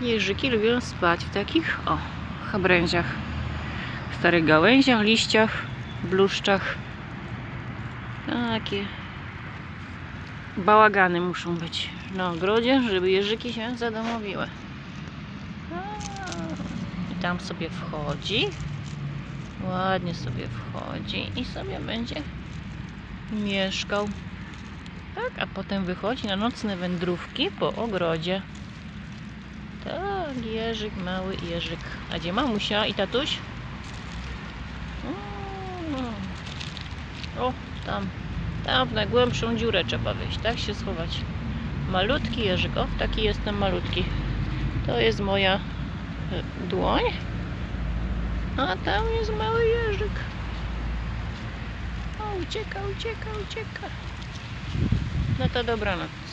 Jeżyki lubią spać w takich, o, chabręziach. W starych gałęziach, liściach, bluszczach. Takie bałagany muszą być na ogrodzie, żeby jeżyki się zadomowiły. I tam sobie wchodzi. Ładnie sobie wchodzi i sobie będzie mieszkał. Tak, a potem wychodzi na nocne wędrówki po ogrodzie. Tak, jeżyk, mały jeżyk. A gdzie mamusia i tatuś? Mm, O, tam, tam w najgłębszą dziurę trzeba wyjść, tak się schować. Malutki jeżyk, o, taki jestem malutki. To jest moja e, dłoń. A tam jest mały jeżyk. O, ucieka, ucieka, ucieka. No to dobranoc.